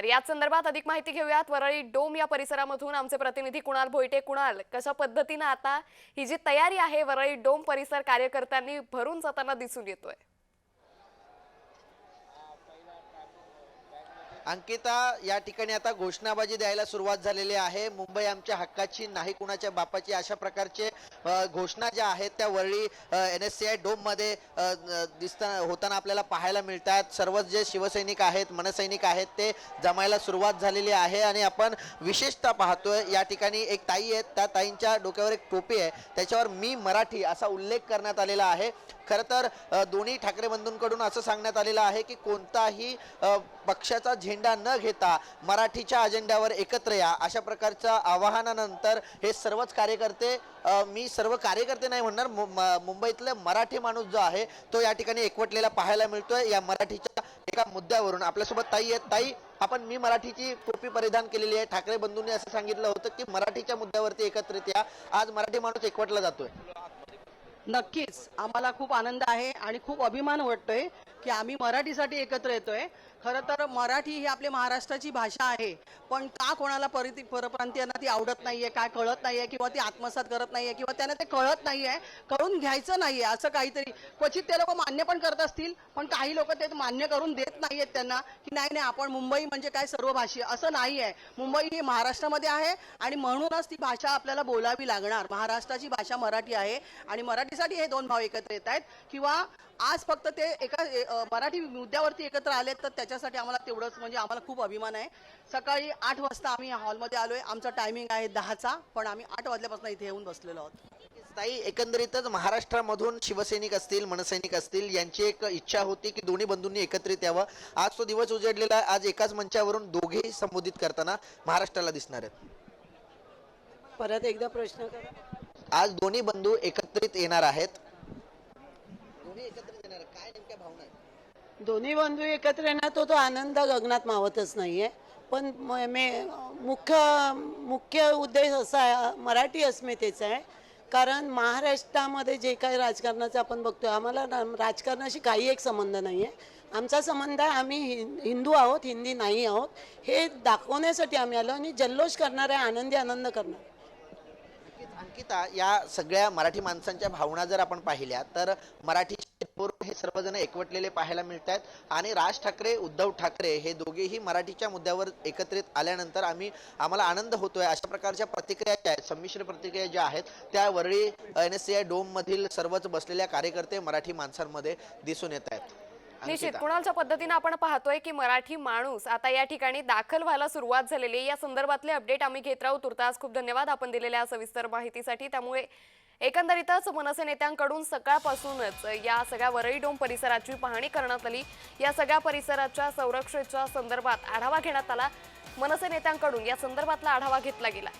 तर याच संदर्भात अधिक माहिती घेऊयात. वरळी डोम या परिसरामधून आमचे प्रतिनिधी कुणाल भोईटे. कुणाल कशा पद्धतीनं आता ही जी तयारी आहे वरळी डोम परिसर कार्यकर्त्यांनी भरून जाताना दिसून येतोय? अंकिता या ठिकाणी आता घोषणाबाजी द्यायला सुरुवात झालेली आहे. मुंबई आमच्या हक्काची नाही कुणाच्या बापाची अशा प्रकारचे घोषणा ज्या आहेत त्या Worli N S C I डोममध्ये दिसताना दिसता होताना आपल्याला पाहायला मिळतात. सर्वच जे शिवसैनिक आहेत मनसैनिक आहेत ते जमायला सुरुवात झालेली आहे आणि आपण विशेषतः पाहतोय या ठिकाणी एक ताई आहेत. त्या ताईंच्या डोक्यावर एक टोपी आहे. त्याच्यावर मी मराठी असा उल्लेख करण्यात आलेला आहे. खरं तर दोन्ही ठाकरे बंधूंकडून असं सांगण्यात आलेलं आहे की कोणताही पक्षाचा झेंडा अजेंडा न घेता मराठीच्या अजेंड्यावर एकत्र या. अशा प्रकारच्या आवाहनानंतर हे सर्वच कार्यकर्ते मी सर्व कार्यकर्ते नाही म्हणणार मुंबईतले मराठी माणूस जो आहे तो या ठिकाणी एकवटलेला पाहायला मिळतोय. या मराठीच्या एका मुद्द्यावरून आपल्यासोबत ताई आहेत. ताई आपण मी मराठीची टोपी परिधान केलेली आहे. ठाकरे बंधूंनी असं सांगितलं होतं की मराठीच्या मुद्द्यावरती एकत्रित या. आज मराठी माणूस एकवटला जातोय. नक्कीच. आम्हाला खूप आनंद आहे आणि खूप अभिमान वाटतोय की आम्ही मराठीसाठी एकत्र येतोय. खरं तर मराठी ही आपली महाराष्ट्राची भाषा आहे. पण का कोणाला परिती परप्रांतीयांना ती आवडत नाहीये काय कळत नाहीये किंवा ती आत्मसात करत नाहीये किंवा त्यांना ते कळत नाहीये कळून घ्यायचं नाहीये असं काहीतरी. क्वचित ते लोक मान्य पण करत असतील पण काही लोक ते मान्य करून देत नाहीयेत त्यांना की नाही नाही आपण मुंबई म्हणजे काय सर्व भाषी असं नाही आहे मुंबई ही महाराष्ट्रामध्ये आहे आणि म्हणूनच ती भाषा आपल्याला बोलावी लागणार. महाराष्ट्राची भाषा मराठी आहे आणि मराठीसाठी हे दोन भाव एकत्र येत आहेत. किंवा आज फक्त ते एका मराठी मुद्द्यावरती एकत्र आलेत तर त्याच्यासाठी आम्हाला तेवढंच म्हणजे आम्हाला खूप अभिमान आहे. सकाळी आठ वाजता आम्ही हॉलमध्ये आलोय. आमचा टायमिंग आहे दहाचा पण आम्ही आठ वाजल्यापासून इथे येऊन बसलेलो आहोत. ताई एकंदरीतच महाराष्ट्रामधून शिवसैनिक असतील मनसैनिक असतील यांची एक इच्छा होती की दोन्ही बंधूंनी एकत्रित यावं. आज तो दिवस उजडलेला आहे. आज एकाच मंचावरून दोघेही संबोधित करताना महाराष्ट्राला दिसणार आहेत. परत एकदा प्रश्न करा. आज दोन्ही बंधू एकत्रित येणार आहेत दोन्ही एकत्रित येणार आहेत. काय नेमक्या भावना आहे दोन्ही बंधू एकत्र येणार तो तो आनंद गगनात मावतच नाहीये. पण मे- मुख्य मुख्य उद्देश असा आहे मराठी अस्मितेचा आहे. कारण महाराष्ट्रामध्ये जे काही राजकारणाचं आपण बघतो आम्हाला राजकारणाशी काही एक संबंध नाही आहे आमचा संबंध आहे आम्ही हिंदू आहोत हिंदी नाही आहोत. हे दाखवण्यासाठी आम्ही आलो आणि जल्लोष करणार आहे आनंदी आनंद करणार अंकिता या सगळ्या मराठी माणसांच्या भावना जर आपण पाहिल्या तर मराठी हे सर्वजण एकवटलेले पाहायला मिळत आहेत आणि राज ठाकरे उद्धव ठाकरे हे दोघेही मराठीच्या मुद्द्यावर एकत्रित आल्यानंतर आम्ही आम्हाला आनंद होतोय. अशा प्रकारच्या प्रतिक्रिया ज्या आहेत संमिश्र प्रतिक्रिया ज्या आहेत त्या Worli N S C I dome मधील सर्वच बसलेल्या कार्यकर्ते मराठी माणसांमध्ये दिसून येत आहेत. निश्चित. कुणालच्या पद्धतीनं आपण पाहतोय की मराठी माणूस आता या ठिकाणी दाखल व्हायला सुरुवात झालेली या संदर्भातले अपडेट आम्ही घेत राहू. तुर्तास खूप धन्यवाद. आपण दिलेल्या सविस्तर माहितीसाठी. त्यामुळे एकंदरीतच मनसे नेत्यांकडून सकाळपासूनच या सगळ्या वरळीडोम परिसराची पाहणी करण्यात आली. या सगळ्या परिसराच्या संरक्षेच्या संदर्भात आढावा घेण्यात आला. मनसे नेत्यांकडून या संदर्भातला आढावा घेतला गेला.